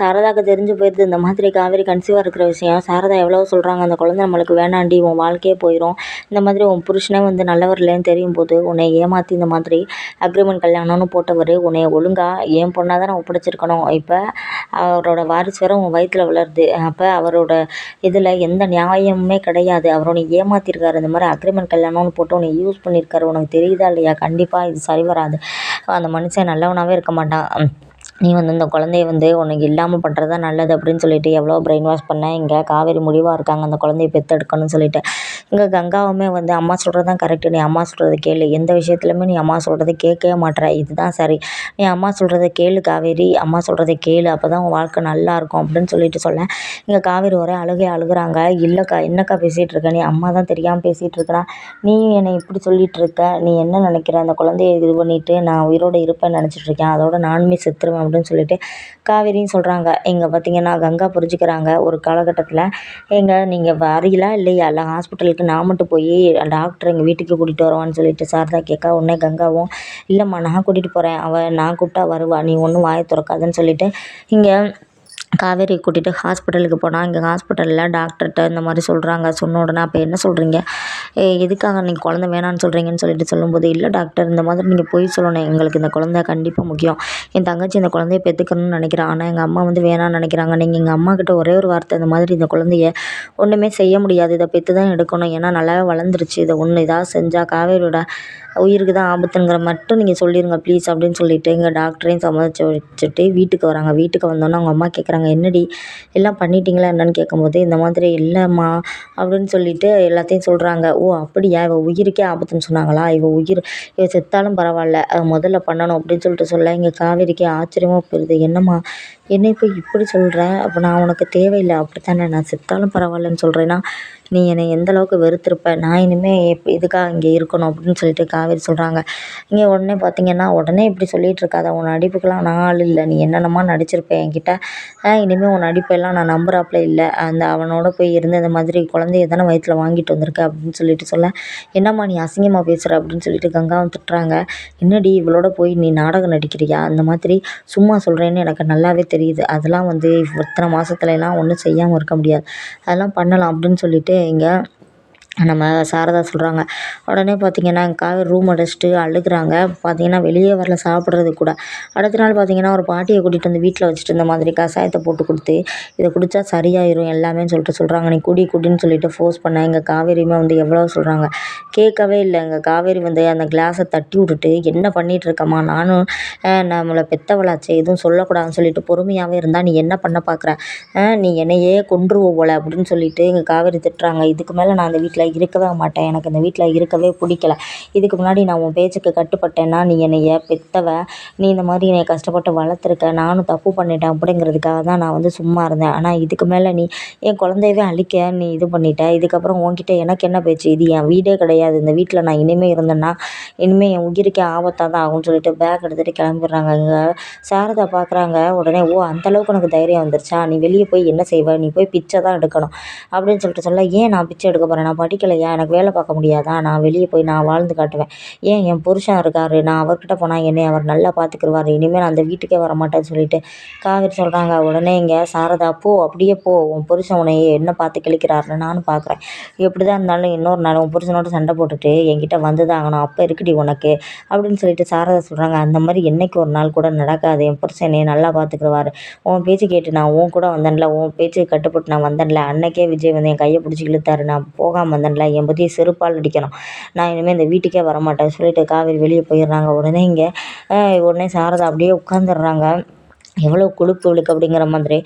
சாரதாக்கு தெரிஞ்சு போயிடுது. இந்த மாதிரி காவேரி கன்சீவாக இருக்கிற விஷயம். சாரதா எவ்வளோ சொல்கிறாங்க அந்த குழந்தை நம்மளுக்கு வேணாண்டி உன் வாழ்க்கையே போயிடும் இந்த மாதிரி உன் புருஷனே வந்து நல்லவர்லேன்னு தெரியும் போது உன்னை ஏமாற்றி இந்த மாதிரி அக்ரிமெண்ட் கல்யாணம்னு போட்டவர் உன்னை ஒழுங்காக என் பொண்ணாக தான் ஒப்படைச்சிருக்கணும். இப்போ அவரோட வாரிசு வேற உன் வயிற்றில் வளருது. அப்போ அவரோட இதில் எந்த நியாயமுமே கிடையாது. அவர் உன்னை ஏமாற்றிருக்காரு இந்த மாதிரி அக்ரிமெண்ட் கல்யாணம்னு போட்டு உன்னை யூஸ் பண்ணியிருக்காரு உனக்கு தெரியுதா இல்லையா? கண்டிப்பாக இது சரி வராது. அந்த மனுஷன் நல்லவனாகவே இருக்க மாட்டான். நீ வந்து இந்த குழந்தைய வந்து உனக்கு இல்லாமல் பண்ணுறது தான் நல்லது அப்படின்னு சொல்லிட்டு எவ்வளோ ப்ரைன் வாஷ் பண்ணேன் இங்கே காவேரி முடிவாக இருக்காங்க. அந்த குழந்தைய பெற்றெடுக்கணும்னு சொல்லிட்டு. இங்கே கங்காவுமே வந்து அம்மா சொல்கிறது தான் கரெக்டு நீ அம்மா சொல்கிறத கேளு. எந்த விஷயத்துலையுமே நீ அம்மா சொல்கிறத கேட்கவே மாட்டுற இதுதான் சரி. நீ அம்மா சொல்கிறத கேளு காவேரி. அம்மா சொல்கிறத கேளு. அப்போ தான் உன் வாழ்க்கை நல்லா இருக்கும் அப்படின்னு சொல்லிட்டு சொல்ல இங்கே காவேரி ஒரே அழுகை அழுகுறாங்க. இல்லைக்கா என்னக்கா பேசிகிட்டு இருக்க? நீ அம்மா தான் தெரியாமல் பேசிகிட்டு இருக்கிறான் நீ என்னை இப்படி சொல்லிகிட்டு இருக்க? நீ என்ன நினைக்கிற? அந்த குழந்தைய இது பண்ணிவிட்டு நான் உயிரோடு இருப்பேன்னு நினச்சிட்டு இருக்கேன். அதோட நானுமே செத்துருவேன் அப்படின்னு சொல்லிட்டு காவேரின்னு சொல்கிறாங்க இங்கே பார்த்தீங்கன்னா கங்கா புரிஞ்சுக்கிறாங்க. ஒரு காலகட்டத்தில் எங்கே நீங்கள் வரீங்களா இல்லையா? இல்லை ஹாஸ்பிட்டலுக்கு நான் மட்டும் போய் டாக்டர் எங்கள் வீட்டுக்கு கூட்டிகிட்டு வரவான்னு சொல்லிட்டு சாரதா கேட்க உடனே கங்காவும் இல்லைம்மா நான் கூட்டிகிட்டு போகிறேன் அவள் நான் கூப்பிட்டா வருவா. நீ ஒன்றும் வாயை திறக்காதுன்னு சொல்லிட்டு இங்கே காவேரி கூட்டிகிட்டு ஹாஸ்பிட்டலுக்கு போனால் இங்கே ஹாஸ்பிட்டலில் டாக்டர்கிட்ட இந்த மாதிரி சொல்கிறாங்க சொன்ன உடனே அப்போ என்ன சொல்கிறீங்க எதுக்காக நீங்கள் குழந்த வேணான்னு சொல்கிறீங்கன்னு சொல்லிட்டு சொல்லும்போது இல்லை டாக்டர் இந்த மாதிரி நீங்கள் பொய் சொல்லணும். எங்களுக்கு இந்த குழந்த கண்டிப்பாக முக்கியம். என் தங்கச்சி இந்த குழந்தைய பெற்றுக்கணும்னு நினைக்கிறேன் ஆனால் எங்கள் அம்மா வந்து வேணான்னு நினைக்கிறாங்க. நீங்கள் எங்கள் அம்மாக்கிட்ட ஒரே ஒரு வார்த்தை இந்த மாதிரி இந்த குழந்தைய ஒன்றுமே செய்ய முடியாது. இதை பெற்று தான் எடுக்கணும். ஏன்னா நல்லாவே வளர்ந்துருச்சு. இதை ஒன்று இதாக செஞ்சால் காவேரியோட உயிருக்கு தான் ஆபத்துங்கிற மட்டும் நீங்கள் சொல்லிடுங்க ப்ளீஸ் அப்படின்னு சொல்லிவிட்டு எங்கள் டாக்டரையும் சமாளித்து வச்சுட்டு வீட்டுக்கு வராங்க. வீட்டுக்கு வந்தோன்னே அவங்க அம்மா கேட்குறாங்க என்னடி எல்லாம் பண்ணிட்டீங்களா என்னன்னு கேட்கும்போது இந்த மாதிரி இல்லைம்மா அப்படின்னு சொல்லிட்டு எல்லாத்தையும் சொல்கிறாங்க ஓ அப்படியா? இவள் உயிருக்கே ஆபத்துன்னு சொன்னாங்களா? இவள் உயிர் இவள் செத்தாலும் பரவாயில்ல அது முதல்ல பண்ணணும் அப்படின்னு சொல்லிட்டு சொல்ல இங்கே காவேரிக்கு ஆச்சரியமாக போயிடுது என்னம்மா என்னை போய் இப்படி சொல்கிற அப்போ நான் உனக்கு தேவையில்லை அப்படி தானே நான் செத்தாலும் பரவாயில்லன்னு சொல்கிறேன்னா நீ என்னை எந்த அளவுக்கு வெறுத்திருப்ப? நான் இனிமேல் எப் எதுக்காக இங்கே இருக்கணும் அப்படின்னு சொல்லிட்டு காவேரி சொல்கிறாங்க இங்கே உடனே பார்த்தீங்கன்னா உடனே இப்படி சொல்லிகிட்டு இருக்காத. உன் நடிப்புக்கெல்லாம் நான் ஆள் இல்லை. நீ என்னென்னமோ நடிச்சிருப்ப என்கிட்ட. இனிமேல் உன் நடிப்பெல்லாம் நான் நம்புறாப்புல இல்லை. அந்த அவனோட போய் இருந்து இந்த மாதிரி குழந்தைய தானே வயிற்றில் வாங்கிட்டு வந்திருக்க அப்படின்னு சொல்லிட்டு சொல்ல என்னம்மா நீ அசிங்கமாக பேசுகிற அப்படின்னு சொல்லிட்டு கங்காவும் திட்டுறாங்க. என்னடி இவளோட போய் நீ நாடகம் நடிக்கிறியா? அந்த மாதிரி சும்மா சொல்கிறேன்னு எனக்கு நல்லாவே தெரியுது. அதெல்லாம் வந்து இத்தனை மாதத்துலலாம் ஒன்றும் செய்யாமல் இருக்க முடியாது. அதெல்லாம் பண்ணலாம் அப்படின்னு சொல்லிட்டு இங்கே நம்ம சாரதா சொல்கிறாங்க உடனே பார்த்திங்கன்னா காவேரி ரூம் அடைச்சிட்டு அழுகுறாங்க. பார்த்திங்கன்னா வெளியே வரல சாப்பிட்றதுக்கு கூட. அடுத்த நாள் பார்த்திங்கன்னா ஒரு பாட்டியை கூட்டிகிட்டு வந்து வீட்டில் வச்சுட்டு இந்த மாதிரி கஷாயத்தை போட்டு கொடுத்து இதை குடித்தா சரியாயிரும் எல்லாமே சொல்லிட்டு சொல்கிறாங்க நீ குடி குடின்னு சொல்லிட்டு ஃபோர்ஸ் பண்ண எங்கள் காவேரியுமே வந்து எவ்வளோ சொல்கிறாங்க கேட்கவே இல்லை. எங்கள் காவேரி வந்து அந்த கிளாஸை தட்டி விட்டுட்டு என்ன பண்ணிகிட்டு இருக்கம்மா? நானும் நம்மளை பெத்தவளாச்சே எதுவும் சொல்லக்கூடாதுன்னு சொல்லிட்டு பொறுமையாகவே இருந்தால் நீ என்ன பண்ண பார்க்குற நீ என்னையே கொன்றுவ போல அப்படின்னு சொல்லிட்டு எங்கள் காவேரி திட்டுறாங்க. இதுக்கு மேலே நான் அந்த வீட்டில் இருக்கவே மாட்டேன். எனக்கு இந்த வீட்டில் இருக்கவே பிடிக்கல. இதுக்கு முன்னாடி நான் உன் பேச்சுக்கு கட்டுப்பட்டேன்னா நீ என்னைய பெத்தவ நீ இந்த மாதிரி என்னை கஷ்டப்பட்டு வளர்த்துருக்க நானும் தப்பு பண்ணிட்டேன் அப்படிங்கிறதுக்காக தான் நான் வந்து சும்மா இருந்தேன். ஆனால் இதுக்கு மேலே நீ என் குழந்தையவே அழிக்க நீ இது பண்ணிட்ட. இதுக்கப்புறம் உன்கிட்ட எனக்கு என்ன பேச்சு? இது என் வீடே கிடையாது. இந்த வீட்டில் நான் இனிமேல் இருந்தேன்னா இனிமேல் என் உயிருக்கே ஆபத்தாக தான் ஆகும்னு சொல்லிட்டு பேக் எடுத்துகிட்டு கிளம்பிடுறாங்க. இங்கே சாரதா பார்க்குறாங்க உடனே ஓ அந்தளவுக்கு உனக்கு தைரியம் வந்துருச்சா? நீ வெளியே போய் என்ன செய்வ? நீ போய் பிச்சை தான் எடுக்கணும். அப்படின்னு சொல்லிட்டு சொல்ல ஏன் நான் பிச்சை எடுக்க போகிறேன் நான் படிக்கலையா? எனக்கு வேலை பார்க்க முடியாதா? நான் வெளியே போய் நான் வாழ்ந்து காட்டுவேன். ஏன் என் புருஷன் இருக்கார்? நான் அவர்கிட்ட போனால் என்னை அவர் நல்லா பார்த்துக்குருவார். இனிமேல் நான் அந்த வீட்டுக்கே வர மாட்டேன்னு சொல்லிட்டு காவேரி சொல்கிறாங்க உடனே இங்கே சாரதா போ. அப்படியே போ. உன் புருஷன் உன்னை என்ன பார்த்து கிழிக்கிறாருன்னு நானும் பார்க்குறேன். எப்படி தான் இருந்தாலும் இன்னொரு நாள் உன் புருஷனோட சண்டை போட்டுட்டு என்கிட்ட வந்துதாகணும். அப்போ இருக்குடி உனக்கு. அப்படின்னு சொல்லிட்டு சாரதா சொல்கிறாங்க அந்த மாதிரி என்றைக்கு ஒரு நாள் கூட நடக்காது. என் புருஷன் என்னை நல்லா பார்த்துக்குருவார். உன் பேச்சு கேட்டு நான் உன் கூட வந்தேன்ல. உன் பேச்சு கட்டுப்பட்டு நான் வந்தேன்ல. அன்னைக்கே விஜய் வந்து என் கையை பிடிச்சி இழுத்தாரு. நான் போகாமல் வந்தேன்ல என் பற்றி செருப்பால் அடிக்கணும். நான் இனிமேல் இந்த வீட்டுக்கே வரமாட்டேன். சொல்லிவிட்டு காவேரி வெளியே போயிடுறாங்க. உடனே இங்கே உடனே சாரதா அப்படியே உட்காந்துடுறாங்க எவ்வளோ கொழுப்பு இவளுக்கு அப்படிங்கிற மாதிரி.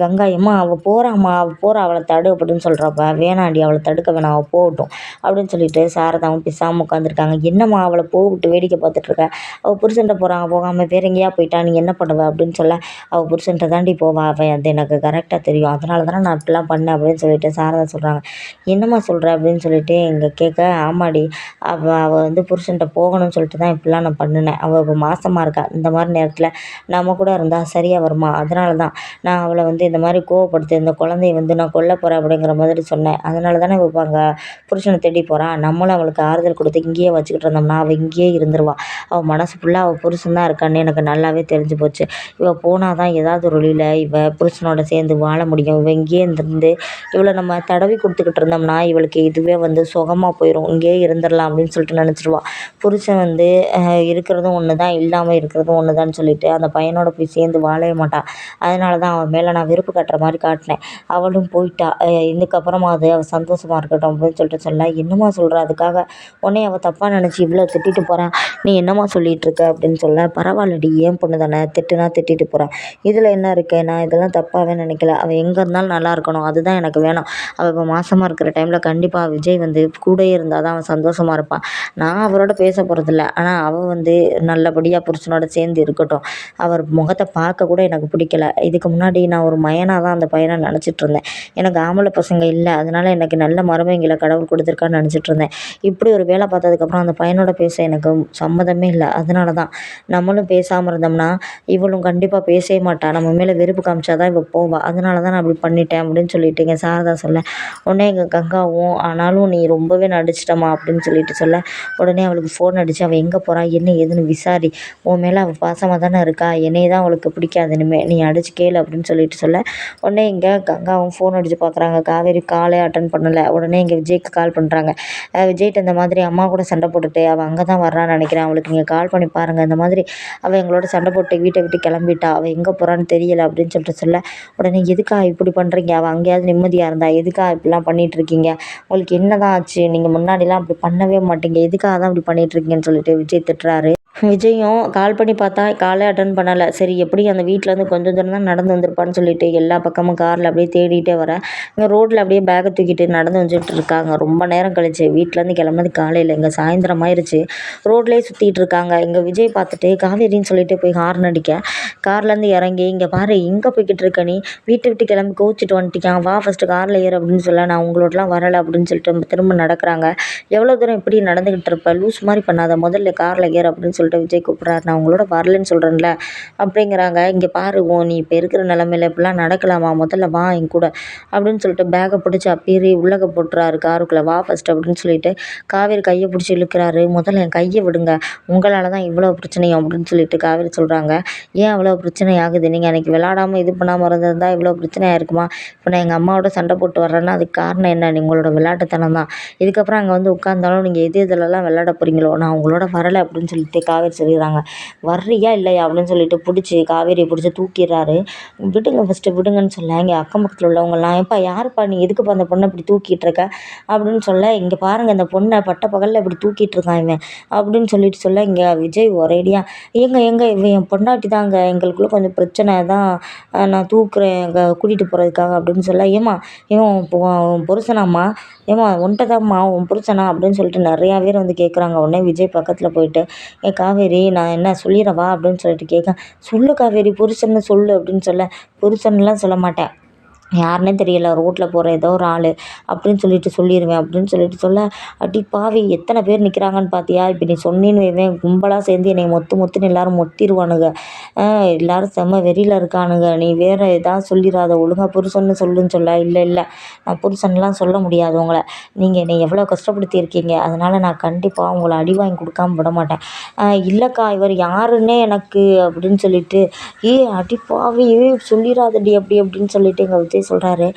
கங்கா எம்மா அவள் போகிறாம்மா அவள் போகிறா அவளை தடு அப்படின்னு சொல்கிறப்ப வேணாண்டி அவளை தடுக்க வேணாம் அவள் போகட்டும் அப்படின்னு சொல்லிட்டு சாரதாவும் பிசாமல் உட்காந்துருக்காங்க என்னம்மா அவளை போகவிட்டு வேடிக்கை பார்த்துட்ருக்க அவள் புருஷன்ட்ட போகிறாங்க போகாமல் வேற எங்கேயா போயிட்டா நீ என்ன பண்ணுவ? அப்படின்னு சொல்ல அவள் புருஷன்ட்ட தாண்டி போவா அவன் அது எனக்கு கரெக்டாக தெரியும். அதனால தானே நான் இப்படிலாம் பண்ணேன் அப்படின்னு சொல்லிட்டு சாரதா சொல்கிறாங்க என்னம்மா சொல்கிற அப்படின்னு சொல்லிட்டு இங்கே கேட்க ஆமாடி அவள் அவள் வந்து புருஷன்ட்ட போகணும்னு சொல்லிட்டு தான் இப்படிலாம் நான் பண்ணினேன். அவள் இப்போ மாதமாக இருக்கா? இந்த மாதிரி நேரத்தில் நம்ம கூட இருந்தால் சரியாக வருமா? அதனால தான் நான் அவளை வந்து இந்த மாதிரி கோவப்படுத்தி இந்த குழந்தைய வந்து நான் கொல்ல போகிறேன் அப்படிங்கிற மாதிரி சொன்னேன். அதனால தானே இப்போ அங்கே புருஷனை தேடி போகிறா நம்மளும் அவளுக்கு ஆறுதல் கொடுத்து இங்கேயே வச்சுக்கிட்டு இருந்தோம்னா அவள் இங்கேயே இருந்துருவாள் அவள் மனசு ஃபுல்லாக அவள் புருஷன் தான் இருக்கான்னு எனக்கு நல்லாவே தெரிஞ்சு போச்சு. இவள் போனால் தான் ஏதாவது ஒரு வழியில் இவள் புருஷனோட சேர்ந்து வாழ முடியும். இவள் இங்கேயே இருந்து இவளை நம்ம தடவி கொடுத்துக்கிட்டு இருந்தோம்னா இவளுக்கு இதுவே வந்து சுகமாக போயிடும் இங்கேயே இருந்துடலாம் அப்படின்னு சொல்லிட்டு நினச்சிருவா. புருஷன் வந்து இருக்கிறதும் ஒன்று தான் இல்லாமல் இருக்கிறதும் ஒன்று தான் சொல்லிட்டு அந்த பையனோட போய் சேர்ந்து வாழவே மாட்டாள் அதனால தான் அவன் மேலே நான் வெறுப்பு காட்டுற மாதிரி காட்டினேன். அவளும் போயிட்டா. இதுக்கப்புறமா அது அவள் சந்தோஷமாக இருக்கட்டும் அப்படின்னு சொல்லிட்டு சொல்ல என்னம்மா சொல்கிற அதுக்காக உன்னே அவள் தப்பாக நினச்சி இவ்வளோ திட்டிட்டு போகிறான் நீ என்னம்மா சொல்லிட்டு இருக்க அப்படின்னு சொல்ல பரவாயில்லடி ஏன் பொண்ணு தானே? திட்டுனா திட்டிட்டு போகிறான் இதில் என்ன இருக்கே? நான் இதெல்லாம் தப்பாகவே நினைக்கல. அவள் எங்கே இருந்தாலும் நல்லா இருக்கணும். அதுதான் எனக்கு வேணும். அவள் இப்போ மாசமாக இருக்கிற டைமில் கண்டிப்பாக விஜய் வந்து கூடயே இருந்தால் தான் அவன் சந்தோஷமாக இருப்பான் நான் அவரோட பேச போகிறதில்ல ஆனால் அவள் வந்து நல்லபடியாக புருஷனோட சேர்ந்து இருக்கட்டும். அவர் முகத்தை பார்க்க கூட எனக்கு பிடிக்கல. இதுக்கு முன்னாடி நான் ஒரு மயனாக தான் அந்த பையனை நினச்சிட்டு இருந்தேன். எனக்கு ஆம்பளை பசங்க இல்லை. அதனால எனக்கு நல்ல மரபைங்களை கடவுள் கொடுத்துருக்கான்னு நினச்சிட்டு இருந்தேன். இப்படி ஒரு வேலை பார்த்ததுக்கப்புறம் அந்த பையனோட பேச எனக்கு சம்மதமே இல்லை. அதனால தான் நம்மளும் பேசாமல் இருந்தோம்னா இவளும் கண்டிப்பாக பேசவே மாட்டாள் நம்ம மேலே வெறுப்பு காமிச்சா தான் இவள் போவா. அதனால தான் நான் அப்படி பண்ணிட்டேன் அப்படின்னு சொல்லிட்டு எங்கள் சாரதா சொல்ல உடனே எங்கள் கங்காவும் ஆனாலும் நீ ரொம்பவே நடிச்சிட்டமா அப்படின்னு சொல்லிட்டு சொல்ல உடனே அவளுக்கு ஃபோன் அடித்து அவள் எங்கே போகிறா என்ன ஏதுன்னு விசாரி. உன் மேலே அவள் பாசமாக தானே இருக்கா? என்னையே தான் அவளுக்கு பிடிக்காது இனிமேல் நீ அடிச்சு கேளு அப்படின்னு சொல்லிட்டு சொல்ல. உடனே இங்கே கங்காவும் ஃபோன் அடித்து பார்க்குறாங்க காவேரி காலே அட்டன் பண்ணலை. உடனே இங்கே விஜய்க்கு கால் பண்ணுறாங்க விஜய்கிட்ட இந்த மாதிரி அம்மா கூட சண்டை போட்டுட்டு அவள் அங்கே தான் வர்றான்னு நினைக்கிறேன். அவளுக்கு நீங்கள் கால் பண்ணி பாருங்கள் இந்த மாதிரி அவள் எங்களோட சண்டை போட்டு வீட்டை விட்டு கிளம்பிட்டா. அவள் எங்கே போகிறான்னு தெரியல அப்படின்னு சொல்லிட்டு சொல்ல. உடனே எதுக்கா இப்படி பண்ணுறீங்க அவள் அங்கேயாவது நிம்மதியாக இருந்தா எதுக்கா இப்படிலாம் பண்ணிட்டு இருக்கீங்க? உங்களுக்கு என்ன தான் ஆச்சு? நீங்கள் முன்னாடிலாம் அப்படி பண்ணவே மாட்டீங்க. எதுக்காக தான் இப்படி பண்ணிட்டு இருக்கீங்கன்னு சொல்லிட்டு விஜய் திட்டுறாரு. விஜயும் கால் பண்ணி பார்த்தா காலே அட்டன் பண்ணலை. சரி எப்படி அந்த வீட்டிலேருந்து கொஞ்சம் தூரம் தான் நடந்து வந்திருப்பான்னு சொல்லிட்டு எல்லா பக்கமும் காரில் அப்படியே தேடிட்டே வரேன் இங்கே ரோட்டில் அப்படியே பேக்கை தூக்கிட்டு நடந்து வந்துட்டு இருக்காங்க. ரொம்ப நேரம் கழிச்சு. வீட்டிலேருந்து கிளம்புனது காலையில். இங்கே சாயந்தரம் ஆயிடுச்சு ரோட்லேயே சுற்றிட்டு இருக்காங்க. இங்கே விஜய் பார்த்துட்டு காவேரின்னு சொல்லிட்டு போய் ஹார்ன் அடிக்க. கார்லேருந்து இறங்கி இங்கே பாரு இங்கே போய்கிட்டு இருக்க நீ. வீட்டை விட்டு கிளம்பி கோச்சிட்டு வந்துட்டிக்கான் வா ஃபஸ்ட்டு காரில் ஏறு அப்படின்னு சொல்ல நான் உங்களோடலாம் வரலை அப்படின்னு சொல்லிட்டு திரும்ப நடக்கிறாங்க. எவ்வளோ தூரம் இப்படி நடந்துக்கிட்டு இருப்பேன் லூஸ் மாதிரி பண்ணாத. முதல்ல காரில் ஏறு அப்படின்னு சொல்லி சொல்லிட்டு விஜய் கூப்பிட்றாரு. நான் உங்களோட வரலன்னு சொல்கிறேன்ல அப்படிங்கிறாங்க. இங்கே பாரு ஓ நீ இப்போ இருக்கிற நிலமையில இப்படிலாம் நடக்கலாமா? முதல்ல வா என் கூட. அப்படின்னு சொல்லிட்டு பேக்கை பிடிச்சி அப்பீறி உள்ளக போட்டுறாரு காருக்குள்ளே. வா ஃபஸ்ட் அப்படின்னு சொல்லிட்டு காவேரி கையை பிடிச்சி இழுக்கிறாரு. முதல்ல என் கையை விடுங்க. உங்களால் தான் இவ்வளோ பிரச்சனையும் அப்படின்னு சொல்லிட்டு காவேரி சொல்கிறாங்க ஏன் அவ்வளோ பிரச்சனை ஆகுது? நீங்கள் அன்றைக்கி விளாடாமல் இது பண்ணாமல் இருந்திருந்தால் இவ்வளோ பிரச்சனையாக இருக்குமா? இப்போ நான் எங்கள் அம்மாவோட சண்டை போட்டு வர்றேன்னா அதுக்கு காரணம் என்ன? உங்களோட விளையாட்டுத்தனம் தான். இதுக்கப்புறம் அங்கே வந்து உட்காந்தாலும் நீங்கள் எது இதிலலாம் விளையாட போகிறீங்களோ நான் உங்களோட வரலை அப்படின்னு சொல்லிட்டு கா காவேரி சொல்லிடுறாங்க. வர்றியா இல்லையா அப்படின்னு சொல்லிட்டு பிடிச்சி காவேரியை பிடிச்சி தூக்கிடுறாரு. விடுங்க ஃபஸ்ட்டு விடுங்கன்னு சொல்ல இங்கே அக்கம் பக்கத்தில் உள்ளவங்கலாம் ஏப்பா யாருப்பா நீ? எதுக்குப்பா அந்த பொண்ணை இப்படி தூக்கிட்டு இருக்க? அப்படின்னு சொல்ல இங்கே பாருங்கள் இந்த பொண்ணை பட்ட பகலில் இப்படி தூக்கிட்டு இருக்கான் இவன். அப்படின்னு சொல்லிட்டு சொல்ல இங்கே விஜய் ஒரேடியாக ஏங்க ஏங்க இவன் என் பொண்டாட்டி தாங்க. எங்களுக்குள்ள கொஞ்சம் பிரச்சனை தான். நான் தூக்குறேன் எங்கள் கூட்டிகிட்டு போகிறதுக்காக அப்படின்னு சொல்ல ஏம்மா இவன் புருஷனாம்மா? ஏம்மா உன்கிட்ட தான்மா உன் புருஷனா? அப்படின்னு சொல்லிட்டு நிறையா பேர் வந்து கேட்குறாங்க உடனே விஜய் பக்கத்தில் போயிட்டு ஏ காவேரி நான் என்ன சொல்லிடவா அப்படின்னு சொல்லிட்டு கேட்க சொல்லு காவேரி புருஷன்னு சொல்லு அப்படின்னு சொல்ல புருஷன்லாம் சொல்ல மாட்டேன். யாருன்னே தெரியல ரோட்டில் போகிற ஏதோ ஒரு ஆள். அப்படின்னு சொல்லிட்டு சொல்லிடுவேன் அப்படின்னு சொல்லிட்டு சொல்ல அடி பாவி எத்தனை பேர் நிற்கிறாங்கன்னு பார்த்தியா இப்போ நீ சொன்னின்னு வைவேன் கும்பலாக சேர்ந்து என்னை மொத்து மொத்துன்னு எல்லாரும் மொத்திடுவானுங்க எல்லாரும் செம்ம வெறியில் இருக்கானுங்க. நீ வேறு ஏதாவது சொல்லிடாத ஒழுங்காக புருஷன்னு சொல்லுன்னு சொல்ல. இல்லை இல்லை நான் புருஷன்லாம் சொல்ல முடியாது உங்களை. நீங்கள் என்னை எவ்வளோ கஷ்டப்படுத்தியிருக்கீங்க. அதனால் நான் கண்டிப்பாக உங்களை அடி வாங்கி கொடுக்காம விட மாட்டேன். இல்லைக்கா இவர் யாருன்னே எனக்கு அப்படின்னு சொல்லிட்டு ஏ அடி பாவி சொல்லிடாதடி அப்படி அப்படின்னு சொல்லிட்டு எங்கள் விஜய் சொல்கிறாரு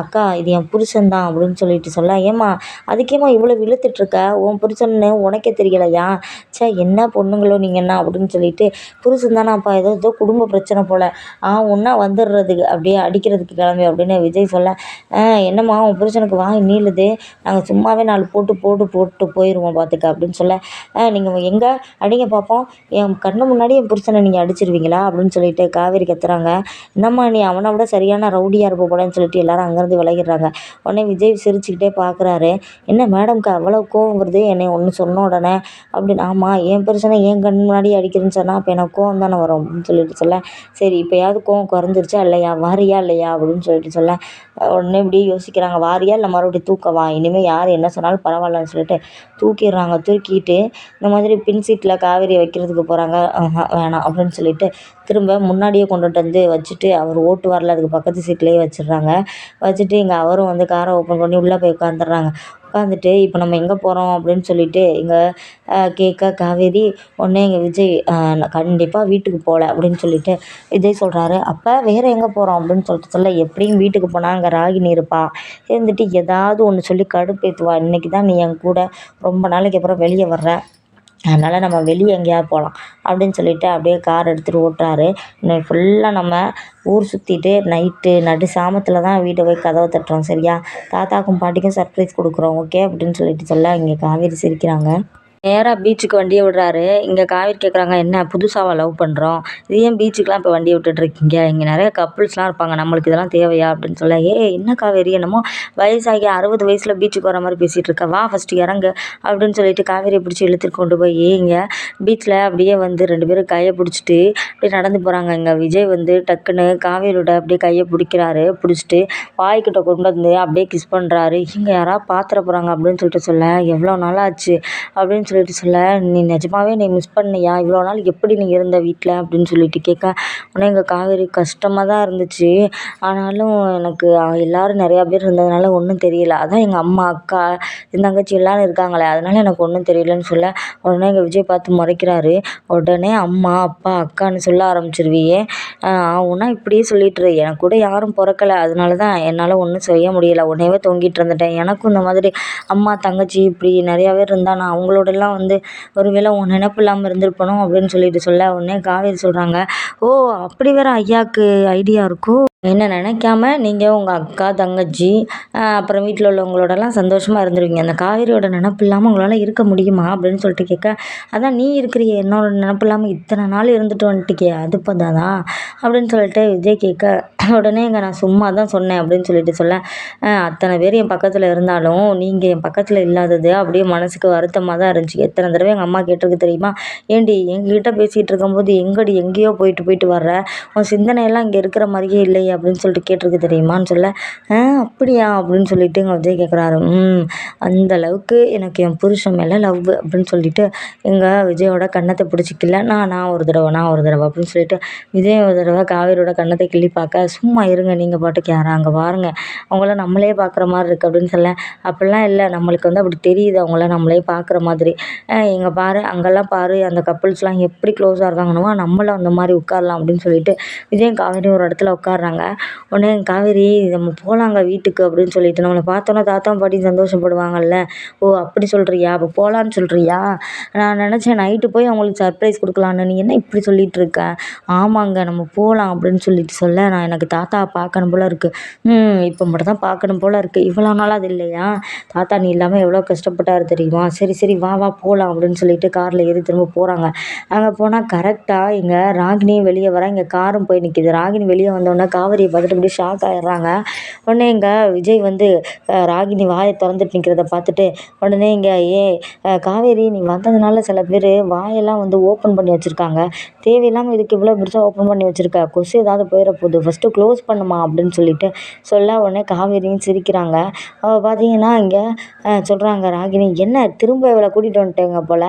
அக்கா இது என் புருஷன் தான் அப்படின்னு சொல்லிட்டு சொல்ல ஏம்மா அதுக்கேம்மா இவ்வளோ இழுத்துட்ருக்க? உன் புருஷன்னு உனக்கே தெரியலையா? ச்சே என்ன பொண்ணுங்களோ நீங்கள் என்ன? அப்படின்னு சொல்லிட்டு புருஷன் தானாப்பா ஏதோ ஏதோ குடும்ப பிரச்சனை போல். ஆ ஒன்றா வந்துடுறதுக்கு அப்படியே அடிக்கிறதுக்கு கிளம்பி அப்படின்னு விஜய் சொல்ல என்னம்மா உன் புருஷனுக்கு வாங்கி நீளுது. நாங்கள் சும்மாவே நாலு போட்டு போட்டு போட்டு போயிடுவோம் பார்த்துக்க அப்படின்னு சொல்ல நீங்கள் எங்கே? அடிங்க பார்ப்போம் என் கண்ணு முன்னாடி என் புருஷனை நீங்கள் அடிச்சிருவீங்களா? அப்படின்னு சொல்லிட்டு காவேரி கத்துறாங்க. என்னம்மா நீ அவனை விட சரியான ரவுடியாக இருப்ப போலன்னு சொல்லிட்டு எல்லாரும் அங்கேருந்து விலகிடுறாங்க. உடனே விஜய் சிரிச்சுக்கிட்டே பார்க்குறாரு என்ன மேடம்க்கு அவ்வளோ கோவம் வருது? என்னை ஒன்று சொன்ன உடனே அப்படின்னு ஆமாம் என் பிரச்சனை என் கண் முன்னாடி அடிக்கிறேன்னு சொன்னால் அப்போ எனக்கு கோவம் தானே வரும் அப்படின்னு சொல்லிட்டு சொல்ல சரி இப்போயாவது கோவம் குறைஞ்சிருச்சா இல்லையா? வாரியா இல்லையா? அப்படின்னு சொல்லிட்டு சொல்ல உடனே இப்படி யோசிக்கிறாங்க. வாரியா இல்லை மறுபடியும் தூக்கவா? இனிமேல் யார் என்ன சொன்னாலும் பரவாயில்லன்னு சொல்லிட்டு தூக்கிடுறாங்க. தூக்கிட்டு இந்த மாதிரி பின் சீட்டில் காவேரி வைக்கிறதுக்கு போகிறாங்க வேணாம் அப்படின்னு சொல்லிட்டு திரும்ப முன்னாடியே கொண்டுட்டு வந்து வச்சுட்டு அவர் ஓட்டு வரல. அதுக்கு பக்கத்து சீட்லேயே வச்சிடுறாங்க. வச்சுட்டு இங்கே அவரும் வந்து காரை ஓப்பன் பண்ணி உள்ளே போய் உட்காந்துடுறாங்க உட்காந்துட்டு இப்போ நம்ம எங்கே போகிறோம் அப்படின்னு சொல்லிட்டு இங்கே கேட்க காவேரி உடனே இங்கே விஜய் கண்டிப்பாக வீட்டுக்கு போகல அப்படின்னு சொல்லிட்டு விஜய் சொல்கிறாரு அப்போ வேறு எங்கே போகிறோம் அப்படின்னு சொல்லிட்டு சொல்ல எப்படியும் வீட்டுக்கு போனால் அங்கே ராகினி இருப்பா. இருந்துட்டு ஏதாவது ஒன்று சொல்லி கடுப்பேற்றுவா இன்றைக்கி தான் நீ என் கூட ரொம்ப நாளைக்கு அப்புறம் வெளியே வர்ற. அதனால் நம்ம வெளியே எங்கேயாவது போகலாம் அப்படின்னு சொல்லிவிட்டு அப்படியே கார் எடுத்துகிட்டு ஓட்டுறாரு. இன்னைக்கு ஃபுல்லாக நம்ம ஊர் சுற்றிட்டு நைட்டு நடு சாமத்தில் தான் வீட்டை போய் கதவை தட்டுறோம் சரியா? தாத்தாக்கும் பாட்டிக்கும் சர்ப்ரைஸ் கொடுக்குறோம் ஓகே அப்படின்னு சொல்லிட்டு சொல்ல இங்கே காவேரி சிரிக்கிறாங்க. நேராக பீச்சுக்கு வண்டியை விடுறாரு. இங்கே காவேரி கேட்குறாங்க என்ன புதுசாவா லவ் பண்ணுறோம் இது ஏன் பீச்சுக்கெலாம் இப்போ வண்டியை விட்டுட்ருக்கீங்க இங்கே நிறைய கப்புள்ஸ்லாம் இருப்பாங்க. நம்மளுக்கு இதெல்லாம் தேவையா? அப்படின்னு சொல்ல ஏ என்ன காவேரி? என்னமோ வயசாகி அறுபது வயசில் பீச்சுக்கு வர மாதிரி பேசிகிட்டு இருக்க. வா ஃபஸ்ட்டு இறங்கு. அப்படின்னு சொல்லிட்டு காவேரியை பிடிச்சி இழுத்துட்டு கொண்டு போய் இங்கே பீச்சில் அப்படியே வந்து ரெண்டு பேரும் கையை பிடிச்சிட்டு அப்படியே நடந்து போகிறாங்க இங்கே விஜய் வந்து டக்குன்னு காவேரியோட அப்படியே கையை பிடிக்கிறாரு. பிடிச்சிட்டு வாய்க்கிட்ட கொண்டு வந்து அப்படியே கிஸ் பண்ணுறாரு இங்கே யாராவது பாத்திர போகிறாங்க அப்படின்னு சொல்லிட்டு சொல்ல எவ்வளோ நாளாச்சு? அப்படின்னு சொல்லிட்டு சொல்ல நீ நிஜமாவே நீ மிஸ் பண்ணியா இவ்வளோ நாள் எப்படி நீ இருந்த வீட்டில் அப்படின்னு சொல்லிட்டு கேட்க உடனே எங்கள் காவேரி கஷ்டமாக தான் இருந்துச்சு. ஆனாலும் எனக்கு எல்லோரும் நிறையா பேர் இருந்ததுனால ஒன்றும் தெரியல. அதான் எங்கள் அம்மா அக்கா என் தங்கச்சி எல்லோரும் இருக்காங்களே அதனால் எனக்கு ஒன்றும் தெரியலன்னு சொல்ல உடனே எங்கள் விஜய் பார்த்து முறைக்கிறாரு. உடனே அம்மா அப்பா அக்கான்னு சொல்ல ஆரம்பிச்சிருவியே. ஆகுன்னா இப்படியே சொல்லிட்டுரு எனக்கு கூட யாரும் பிறக்கல. அதனால தான் என்னால் ஒன்றும் செய்ய முடியல. உடனேவே தொங்கிட்டு இருந்துட்டேன். எனக்கும் இந்த மாதிரி அம்மா தங்கச்சி இப்படி நிறையா பேர் இருந்தால் நான் அவங்களோட எல்லாம் வந்து ஒரு வேளை உன் நினப்பு இல்லாமல் இருந்திருப்பனோ அப்படின்னு சொல்லிட்டு சொல்ல உடனே காவேரி சொல்கிறாங்க ஓ அப்படி வேறு ஐயாவுக்கு ஐடியா இருக்கோ? என்ன நினைக்காம நீங்கள் உங்கள் அக்கா தங்கச்சி அப்புறம் வீட்டில் உள்ளவங்களோடலாம் சந்தோஷமாக இருந்துருவீங்க. அந்த காவேரியோட நினப்பு இல்லாமல் உங்களால் இருக்க முடியுமா அப்படின்னு சொல்லிட்டு கேட்க அதான் நீ இருக்கிறியே என்னோட நினப்பு இல்லாமல் இத்தனை நாள் இருந்துட்டு வந்துட்டுக்கே அது பத்தாதா அப்படின்னு சொல்லிட்டு விஜய் கேட்க உடனே இங்கே நான் சும்மா தான் சொன்னேன் அப்படின்னு சொல்லிட்டு சொல்ல அத்தனை பேர் என் பக்கத்தில் இருந்தாலும் நீங்கள் என் பக்கத்தில் இல்லாதது அப்படியே மனசுக்கு வருத்தமாக தான் இருந்துச்சு. எத்தனை தடவை எங்கள் அம்மா கேட்டிருக்கு தெரியுமா? ஏண்டி எங்ககிட்ட பேசிகிட்டு இருக்கும்போது எங்கடி எங்கேயோ போயிட்டு போயிட்டு வர்ற? உன் சிந்தனையெல்லாம் இங்கே இருக்கிற மாதிரியே இல்லையே அப்படின்னு சொல்லிட்டு கேட்டிருக்கு தெரியுமான்னு சொல்ல அப்படியா? அப்படின்னு சொல்லிட்டு எங்கள் விஜய் கேட்குறாரு ம் அந்த அளவுக்கு எனக்கு என் புருஷன் மேலே லவ் அப்படின்னு சொல்லிட்டு எங்கள் விஜயோட கன்னத்தை பிடிச்சிக்கல நான் நான் ஒரு தடவை நான் ஒரு தடவை அப்படின்னு சொல்லிட்டு விஜய் ஒரு தடவை காவேரியோட கன்னத்தை கிள்ளி பார்க்க சும்மா இருங்க நீங்கள் பாட்டுக்கு யாரா அங்கே பாருங்கள் அவங்கள நம்மளே பார்க்குற மாதிரி இருக்குது அப்படின்னு சொல்ல அப்படிலாம் இல்லை நம்மளுக்கு வந்து அப்படி தெரியுது அவங்கள நம்மளே பார்க்குற மாதிரி. எங்கள் பாரு அங்கெல்லாம் பாரு அந்த கப்புள்ஸ்லாம் எப்படி க்ளோஸாக இருக்காங்கன்னமோ நம்மளும் அந்த மாதிரி உட்காரலாம் அப்படின்னு சொல்லிட்டு விஜய் காவேரி ஒரு இடத்துல உட்காடுறாங்க உடனே காவேரி நம்ம போகலாங்க வீட்டுக்கு அப்படின்னு சொல்லிட்டு நம்மளை பார்த்தோன்னே தாத்தா பாட்டியும் சந்தோஷப்படுவாங்கல்ல. ஓ அப்படி சொல்கிறியா அப்போ போகலான்னு சொல்கிறியா நான் நினச்சேன் நைட்டு போய் அவங்களுக்கு சர்ப்ரைஸ் கொடுக்கலான்னு. நீ என்ன இப்படி சொல்லிகிட்டு இருக்க? ஆமாங்க நம்ம போகலாம் அப்படின்னு சொல்லிட்டு சொல்ல நான் எனக்கு தாத்தா தாத்தாவை பார்க்கணும் போல் இருக்குது இப்போ மட்டும் தான் பார்க்கணும் போல் இருக்குது இவ்வளோ நாளாக அது இல்லையா? தாத்தா நீ இல்லாமல் எவ்வளோ கஷ்டப்பட்டாரு தெரியுமா? சரி சரி வா வா போகலாம் அப்படின்னு சொல்லிட்டு காரில் ஏறி திரும்ப போகிறாங்க அங்கே போனால் கரெக்டாக இங்கே ராகினியும் வெளியே வர இங்கே காரும் போய் நிற்கிது ராகினி வெளியே வந்தோடனே காவேரியை பார்த்துட்டு அப்படியே ஷாக் ஆகிடுறாங்க உடனே இங்கே விஜய் வந்து ராகினி வாயை திறந்துட்டு நிற்கிறத பார்த்துட்டு உடனே இங்கே ஏ காவேரி நீ வந்ததுனால சில பேர் வாயெல்லாம் வந்து ஓப்பன் பண்ணி வச்சுருக்காங்க. தேவையில்லாமல் இதுக்கு இவ்வளோ பெருசாக ஓப்பன் பண்ணி வச்சுருக்க. கொசு ஏதாவது போயிட போகுது. ஃபஸ்ட்டு க்ளோஸ் பண்ணுமா அப்படின்னு சொல்லிட்டு சொல்ல உடனே காவேரியும் சிரிக்கிறாங்க. அவள் பார்த்தீங்கன்னா இங்கே சொல்கிறாங்க ராகினி என்ன திரும்ப இவளை கூட்டிகிட்டு வந்துட்டேங்க போல்?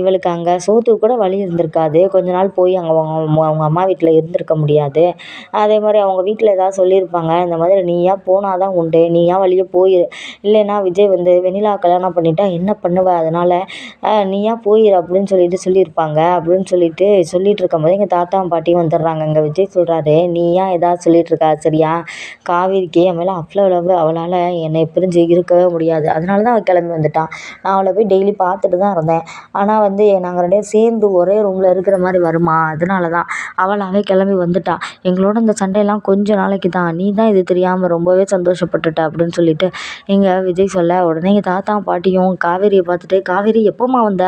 இவளுக்கு அங்கே சோத்துக்கு கூட வழி இருந்திருக்காது. கொஞ்ச நாள் போய் அங்கே அவங்க அவங்க அம்மா வீட்டில் இருந்திருக்க முடியாது. அதே மாதிரி அவங்க வீட்டில் ஏதாவது சொல்லியிருப்பாங்க இந்த மாதிரி நீயா போனால் தான் உண்டு நீயா வழியே போயிரு? இல்லைன்னா விஜய் வந்து வெண்ணிலா கல்யாணம் பண்ணிட்டா என்ன பண்ணுவ? அதனால் நீயா போயிரு அப்படின்னு சொல்லிட்டு சொல்லியிருப்பாங்க. அப்படின்னு சொல்லிட்டு சொல்லிட்டு இருக்கும்போது எங்கள் தாத்தாவும் பாட்டியும் வந்துடுறாங்க. இங்கே விஜய் சொல்கிறாரு நீயா ஏதாவது சொல்லிகிட்ருக்கா சரியா காவேரிக்கு என் மேலே அவ்வளோ லவ் அவளால் என்னை பிரிஞ்சு இருக்கவே முடியாது. அதனால தான் அவள் கிளம்பி வந்துட்டான் நான் அவளை போய் டெய்லி பார்த்துட்டு தான் இருந்தேன். ஆனால் வந்து நாங்கள் ரெண்டே சேர்ந்து ஒரே ரூமில் இருக்கிற மாதிரி வருமா? அதனால தான் அவளாகவே கிளம்பி வந்துட்டான் எங்களோட இந்த சண்டையெல்லாம் கொஞ்ச நாளைக்கு தான். நீ தான் இது தெரியாமல் ரொம்பவே சந்தோஷப்பட்டுட்ட அப்படின்னு சொல்லிட்டு எங்கள் விஜய் சொல்ல உடனே எங்கள் தாத்தா பாட்டியும் காவேரியை பார்த்துட்டு காவேரி எப்போம்மா வந்த?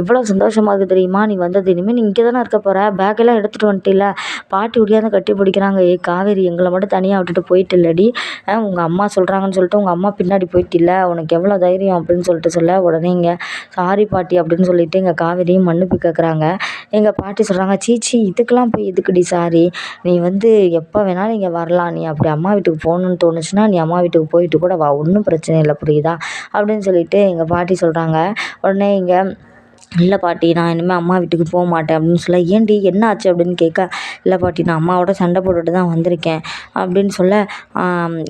எவ்வளோ சந்தோஷமாக இருக்குது தெரியுமா? நீ வந்தது இனிமேல் நீ இங்கே தானே இருக்க போகிற பேக்கெல்லாம் எடுத்துகிட்டு வந்துட்டில்ல? பாட்டி ஒடியாந்து கட்டி பிடிக்கிறாங்க. ஏய் காவேரி எங்களை மட்டும் தனியாக விட்டுட்டு போயிட்டில்லடி. உங்கள் அம்மா சொல்கிறாங்கன்னு சொல்லிட்டு உங்கள் அம்மா பின்னாடி போயிட்டில்ல. உனக்கு எவ்வளோ தைரியம்? அப்படின்னு சொல்லிட்டு சொல்ல உடனே இங்கே சாரி பாட்டி அப்படின்னு சொல்லிட்டு எங்கள் காவேரியும் மன்னிப்பு கேட்குறாங்க எங்கள் பாட்டி சொல்கிறாங்க சீச்சி இதுக்கெல்லாம் போய் எதுக்குடி சாரி? நீ வந்து எப்போ வேணாலும் இங்கே வரலாம். நீ அப்படி அம்மா வீட்டுக்கு போகணுன்னு தோணுச்சுன்னா நீ அம்மா வீட்டுக்கு போயிட்டு கூட வா. ஒன்றும் பிரச்சனை இல்லை. புரியுதா? அப்படின்னு சொல்லிட்டு எங்கள் பாட்டி சொல்கிறாங்க உடனே இங்கே இல்லை பாட்டி நான் இனிமேல் அம்மா வீட்டுக்கு போக மாட்டேன் அப்படின்னு சொல்ல ஏன்டி என்ன ஆச்சு அப்படின்னு கேட்க இல்லை பாட்டி நான் அம்மாவோட சண்டை போட்டுட்டு தான் வந்திருக்கேன் அப்படின்னு சொல்ல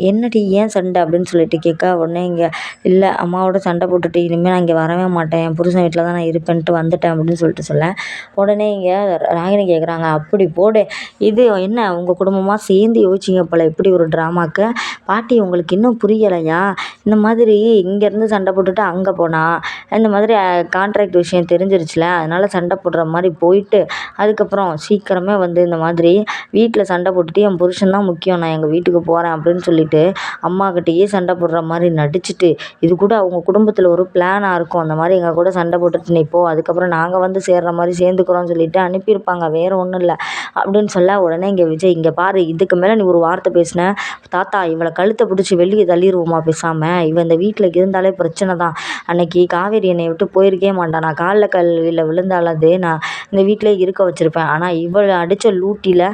என்னடி ஏன் சண்டை அப்படின்னு சொல்லிட்டு கேட்க உடனே இங்கே இல்லை அம்மாவோட சண்டை போட்டுட்டு இனிமேல் நான் இங்கே வரவே மாட்டேன் என் புருஷன் வீட்டில் தான் நான் இருப்பேன்ட்டு வந்துட்டேன் அப்படின்னு சொல்லிட்டு சொல்ல உடனே இங்கே ராகினி கேட்குறாங்க அப்படி போடு இது என்ன உங்கள் குடும்பமாக சேர்ந்து யோசிச்சிங்க போல் இப்படி ஒரு ட்ராமாக்கு பாட்டி உங்களுக்கு இன்னும் புரியலையா? இந்த மாதிரி இங்கேருந்து சண்டை போட்டுட்டு அங்கே போனால் இந்த மாதிரி கான்ட்ராக்ட் விஷயம் தெரிஞ்சிருச்சுல அதனால் சண்டை போடுற மாதிரி போயிட்டு அதுக்கப்புறம் சீக்கிரமே வந்து இந்த மாதிரி வீட்டில் சண்டை போட்டுட்டு என் புருஷன் தான் முக்கியம் நான் எங்கள் வீட்டுக்கு போகிறேன் அப்படின்னு சொல்லிட்டு அம்மாக்கிட்டேயே சண்டை போடுற மாதிரி நடிச்சுட்டு இது கூட அவங்க குடும்பத்தில் ஒரு பிளானாக இருக்கும். அந்த மாதிரி எங்கள் கூட சண்டை போட்டுட்டு நீ போ அதுக்கப்புறம் நாங்கள் வந்து சேர்ற மாதிரி சேர்ந்துக்கிறோம்னு சொல்லிட்டு அனுப்பியிருப்பாங்க. வேறு ஒன்றும் இல்லை. அப்படின்னு சொல்ல உடனே இங்கே விஜய் இங்கே பாரு இதுக்கு மேலே நீ ஒரு வார்த்தை பேசின. தாத்தா இவளை கழுத்தை பிடிச்சி வெளியே தள்ளிடுவோமா பேசாமல் இவன் இந்த வீட்டில் இருந்தாலே பிரச்சனை தான். அன்னைக்கு காவேரி என்னை விட்டு போயிருக்கே மாட்டான் நான் காலில் கல்லில் விழுந்தாலது நான் இந்த வீட்டிலே இருக்க வச்சுருப்பேன். ஆனால் இவள் அடித்த லூட்டியில்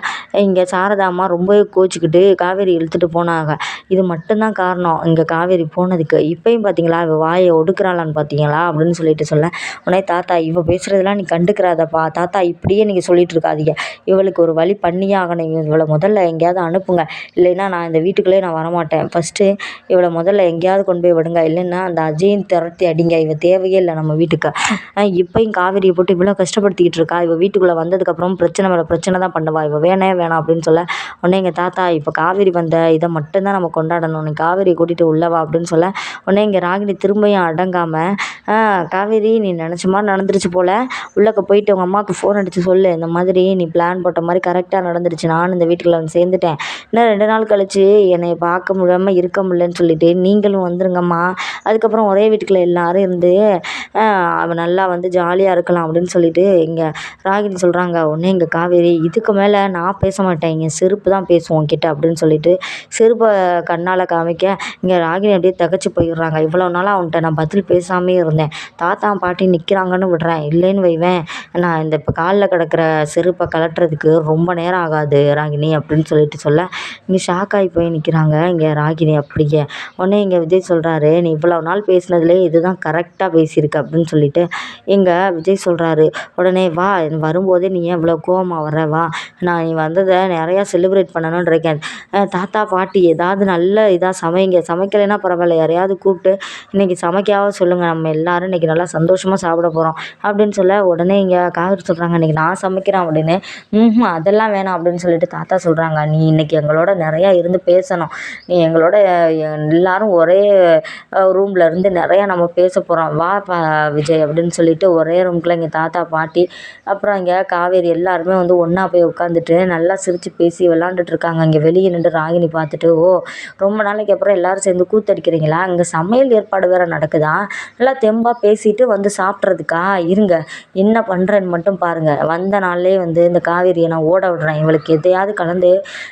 இங்கே சாரதா அம்மா ரொம்பவே கோச்சிக்கிட்டு காவேரி இழுத்துட்டு போனாங்க. இது மட்டும்தான் காரணம். இங்கே காவேரி போனதுக்கு இப்பயும் பார்த்தீங்களா இவள் வாயை ஒடுக்குறாளான்னு பார்த்தீங்களா அப்படின்னு சொல்லிட்டு சொல்ல உடனே தாத்தா இவள் பேசுகிறதெல்லாம் நீ கண்டுக்கிறாதப்பா. தாத்தா இப்படியே நீங்கள் சொல்லிட்டு இருக்காதீங்க. இவளுக்கு ஒரு வழி பண்ணியே ஆகணும். இவளை முதல்ல எங்கேயாவது அனுப்புங்க. இல்லைன்னா நான் இந்த வீட்டுக்குள்ளே நான் வரமாட்டேன். ஃபஸ்ட்டு இவளை முதல்ல எங்கேயாவது கொண்டு போய் விடுங்க. இல்லைன்னா அந்த அஜயும் திரட்டி அடிங்க. இவள் தேவையே இல்லை நம்ம வீட்டுக்கு. இப்போயும் காவேரியை போட்டு இவ்வளோ கஷ்டப்படுத்திக்கிட்டு இருக்கா? இவள் வீட்டுக்குள்ளே வந்ததுக்கப்புறம் பிரச்சனை மேலே பிரச்சனை தான் பண்ணுவா. இவள் வேணே வேணாம் அப்படின்னு சொல்ல உடனே எங்கள் தாத்தா இப்போ காவேரி வந்த இதை மட்டும்தான் நம்ம கொண்டாடணும். நீ காவேரியை கூட்டிகிட்டு உள்ளவா அப்படின்னு சொல்ல உடனே இங்கே ராகினி திரும்பியும் அடங்காமல் காவேரி நீ நினச்ச மாதிரி நடந்துருச்சு போல். உள்ளக்க போயிட்டு உங்கள் அம்மாவுக்கு ஃபோன் அடித்து சொல்லு. இந்த மாதிரி நீ பிளான் போட்ட மாதிரி கரெக்டாக நடந்துருச்சு. நானும் இந்த வீட்டுக்குள்ள வந்து சேர்ந்துட்டேன். இன்னும் ரெண்டு நாள் கழித்து என்னை பார்க்க முடியாமல் இருக்க முடியலன்னு சொல்லிட்டு நீங்களும் வந்துருங்கம்மா. அதுக்கப்புறம் ஒரே வீட்டுக்குள்ளே எல்லோரும் இருந்து அவள் நல்லா வந்து வந்து ஜாலியாக இருக்கலாம் அப்படின்னு சொல்லிட்டு இங்கே ராகினி சொல்கிறாங்க உடனே இங்கே காவேரி இதுக்கு மேலே நான் பேச மாட்டேன். இங்கே செருப்பு தான் பேசும் உன்கிட்ட. அப்படின்னு சொல்லிட்டு செருப்பை கண்ணால் காமிக்க இங்கே ராகினி அப்படியே தகச்சு போயிடுறாங்க. இவ்வளோ நாளாக அவன்கிட்ட நான் பதில் பேசாமே இருந்தேன். தாத்தா பாட்டி நிற்கிறாங்கன்னு விடுறேன். இல்லைன்னு வைவேன். நான் இந்த இப்போ காலில் கிடக்கிற செருப்பை கலட்டுறதுக்கு ரொம்ப நேரம் ஆகாது ராகினி. அப்படின்னு சொல்லிட்டு சொல்ல இங்கே ஷாக் ஆகி போய் நிற்கிறாங்க இங்கே ராகினி அப்படியே. உடனே இங்கே விஜய் சொல்கிறாரு நீ இவ்வளோ நாள் பேசினதுலேயே இதுதான் கரெக்டாக பேசியிருக்க. அப்படின்னு சொல்லிட்டு எங்கே? விஜய் சொல்கிறாரு உடனே வா வரும்போதே நீ ஏன் இவ்வளோ கோவமாக வர வா. நான் நீ வந்ததை நிறையா செலிப்ரேட் பண்ணணும்னு இருக்கேன். தாத்தா பாட்டி ஏதாவது நல்ல இதாக சமைங்க. சமைக்கலைன்னா பரவாயில்ல. யாரையாவது கூப்பிட்டு இன்றைக்கி சமைக்காவது சொல்லுங்கள் நம்ம எல்லோரும் இன்றைக்கி நல்லா சந்தோஷமாக சாப்பிட போகிறோம் அப்படின்னு சொல்ல உடனே இங்கே காவேரி சொல்கிறாங்க இன்றைக்கி நான் சமைக்கிறேன் அப்படின்னு. ம் அதெல்லாம் வேணாம். அப்படின்னு சொல்லிட்டு தாத்தா சொல்கிறாங்க நீ இன்றைக்கி எங்களோட நிறையா இருந்து பேசணும். நீ எங்களோட எல்லோரும் ஒரே ரூமில் இருந்து நிறையா நம்ம பேச போகிறோம் வா பா விஜய். அப்படின்னு சொல்லிட்டு ஒரே ரூம்குள்ளே எங்கள் தாத்தா பாட்டி அப்புறம் இங்கே காவேரி எல்லாருமே வந்து ஒன்றா போய் உட்காந்துட்டு நல்லா சிரித்து பேசி விளாண்டுட்டு இருக்காங்க. இங்கே வெளியே நின்று ராகினி பார்த்துட்டு ஓ ரொம்ப நாளைக்கு அப்புறம் எல்லோரும் சேர்ந்து கூத்தடிக்கிறீங்களா? இங்கே சமையல் ஏற்பாடு வேறு நடக்குதா? நல்லா தெம்பாக பேசிட்டு வந்து சாப்பிட்றதுக்கா? இருங்க என்ன பண்ணுறேன்னு மட்டும் பாருங்கள் வந்த நாள்லேயே வந்து இந்த காவேரியை நான் ஓட விடுறேன். இவளுக்கு எதையாவது கலந்து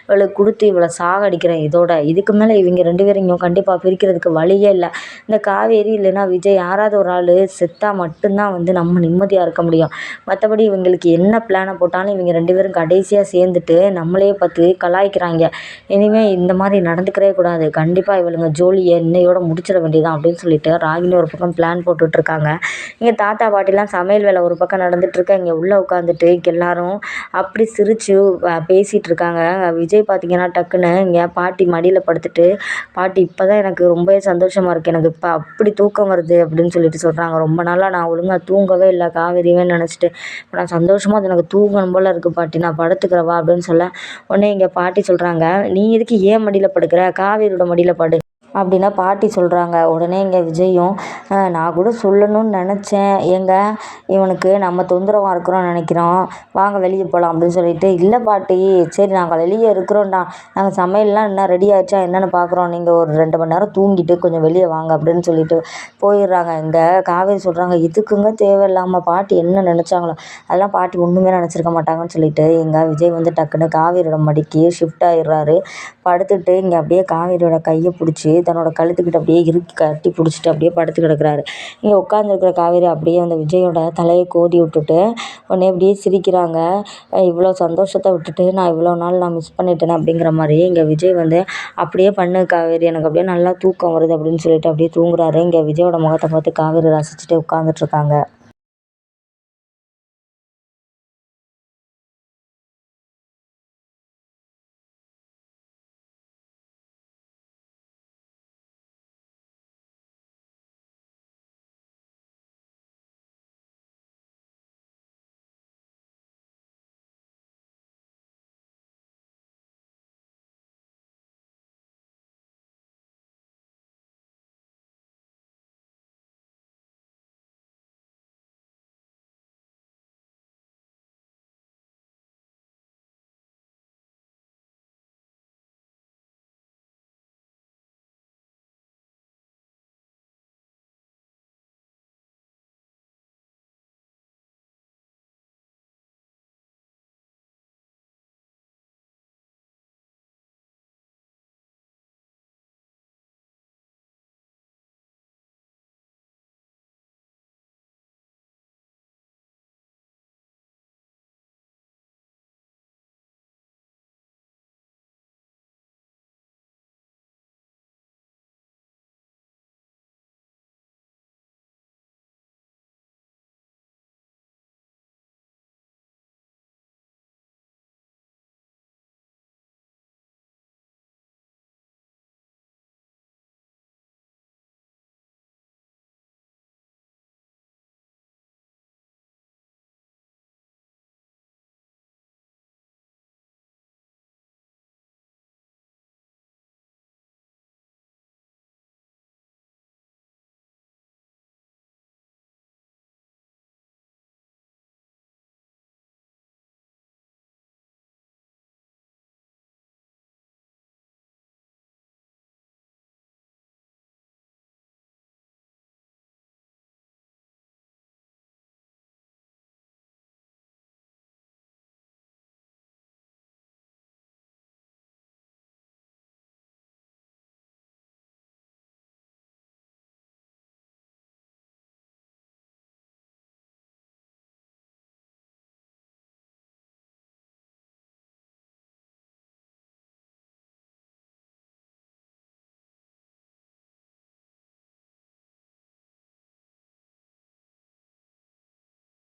இவளுக்கு கொடுத்து இவளை சாகடிக்கிறேன் இதோட. இதுக்கு மேலே இவங்க ரெண்டு பேரும் இங்கே கண்டிப்பாக பிரிக்கிறதுக்கு வழியே இல்லை. இந்த காவேரி இல்லைன்னா விஜய் யாராவது ஒரு ஆள் செத்தா மட்டும்தான் வந்து வந்து நம்ம நிம்மதியாக இருக்க முடியும். மற்றபடி இவங்களுக்கு என்ன பிளானை போட்டாலும் இவங்க ரெண்டு பேரும் கடைசியாக சேர்ந்துட்டு நம்மளையே பார்த்து கலாய்க்கிறாங்க. இனிமேல் இந்த மாதிரி நடந்துக்கிறவே கூடாது. கண்டிப்பாக இவளுங்க ஜோலியை இன்னையோட முடிச்சிட வேண்டியதான் அப்படின்னு சொல்லிட்டு ராகினி ஒரு பக்கம் பிளான் போட்டுட்ருக்காங்க இங்கே தாத்தா பாட்டிலாம் சமையல் வேலை ஒரு பக்கம் நடந்துகிட்ருக்கு இங்கே உள்ளே உட்காந்துட்டு எல்லாரும் அப்படி சிரித்து பேசிகிட்டு இருக்காங்க. விஜய் பார்த்திங்கன்னா டக்குன்னு இங்கே பாட்டி மடியில் படுத்துட்டு பாட்டி இப்போ தான் எனக்கு ரொம்பவே சந்தோஷமாக இருக்குது எனக்கு இப்போ அப்படி தூக்கம் வருது அப்படின்னு சொல்லிட்டு சொல்கிறாங்க ரொம்ப நாளாக நான் ஒழுங்காக தூங்கவே இல்லை காவேரியே நினச்சிட்டு. இப்போ நான் சந்தோஷமாக அது எனக்கு தூங்கணும் போல் இருக்குது பாட்டி நான் படுத்துக்கிறவா வா அப்படின்னு சொல்ல உடனே எங்கள் பாட்டி சொல்கிறாங்க நீ எதுக்கு ஏன் மடியில் படுக்கிற? காவேரியோட மடியில் படு. அப்படின்னா பாட்டி சொல்கிறாங்க உடனே இங்கே விஜயும் நான் கூட சொல்லணும்னு நினச்சேன். ஏங்க இவனுக்கு நம்ம தொந்தரவாக இருக்கிறோம்னு நினைக்கிறோம். வாங்க வெளியே போகலாம் அப்படின்னு சொல்லிட்டு இல்லை பாட்டி சரி நாங்கள் வெளியே இருக்கிறோம்டா. நாங்கள் சமையல்லாம் இன்னும் ரெடி ஆகிடுச்சா என்னென்னு பார்க்குறோம் நீங்கள் ஒரு ரெண்டு மணி நேரம் தூங்கிட்டு கொஞ்சம் வெளியே வாங்க அப்படின்னு சொல்லிட்டு போயிடுறாங்க. இங்கே காவேரி சொல்கிறாங்க இதுக்குங்க தேவையில்லாமல் பாட்டி என்ன நினச்சாங்களோ அதெல்லாம் பாட்டி ஒன்றுமே நினச்சிருக்க மாட்டாங்கன்னு சொல்லிட்டு இங்கே விஜய் வந்து டக்குன்னு காவேரியோட மடிக்கு ஷிஃப்ட் ஆகிடுறாரு படுத்துட்டு இங்கே அப்படியே காவேரியோட கையை பிடிச்சி தன்னோட கழுத்துக்கிட்ட அப்படியே இறுக்கி கட்டி பிடிச்சிட்டு அப்படியே படுத்து கிடக்குறாரு. இங்கே உட்காந்துருக்குற காவேரி அப்படியே அந்த விஜயோட தலையை கோதி விட்டுட்டு உடனே அப்படியே சிரிக்கிறாங்க. இவ்வளோ சந்தோஷத்தை விட்டுட்டு நான் இவ்வளோ நாள் நான் மிஸ் பண்ணிட்டேனே அப்படிங்கிற மாதிரி இங்கே விஜய் வந்து அப்படியே பண்ணு காவேரி எனக்கு அப்படியே நல்லா தூக்கம் வருது அப்படின்னு சொல்லிட்டு அப்படியே தூங்குறாரு. இங்கே விஜயோட முகத்தை பார்த்து காவேரி ரசிச்சுட்டு உட்காந்துட்ருக்காங்க